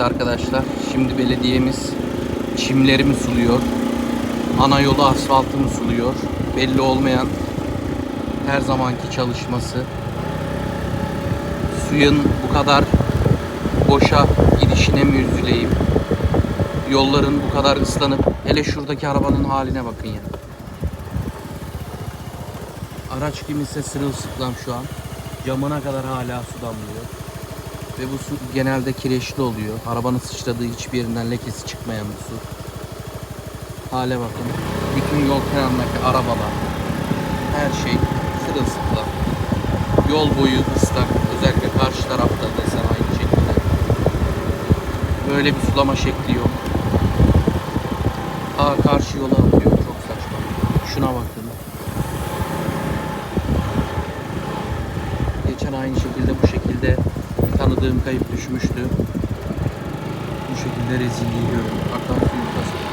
Evet arkadaşlar, şimdi belediyemiz çimlerimi suluyor. Ana yolu asfaltımı suluyor. Belli olmayan her zamanki çalışması. Suyun bu kadar boşa gidişine mi üzüleyim? Yolların bu kadar ıslanıp hele şuradaki arabanın haline bakın ya. Araç kimse sırılsıklam şu an. Camına kadar hala su damlıyor. Ve bu su genelde kireçli oluyor. Arabanın sıçradığı hiçbir yerinden lekesi çıkmayan bir su. Hale bakın. Bütün yol kenarındaki arabalar. Her şey sırılsıklam. Yol boyu ıslak. Özellikle karşı tarafta desen aynı şekilde. Böyle bir sulama şekli yok. Ta karşı yola atıyor. Çok saçma. Şuna bakın. Geçen aynı şekilde bu şekilde yaşadığım kayıp düşmüştü. Bu şekilde rezilliği gördüm. Akan suyu kasıp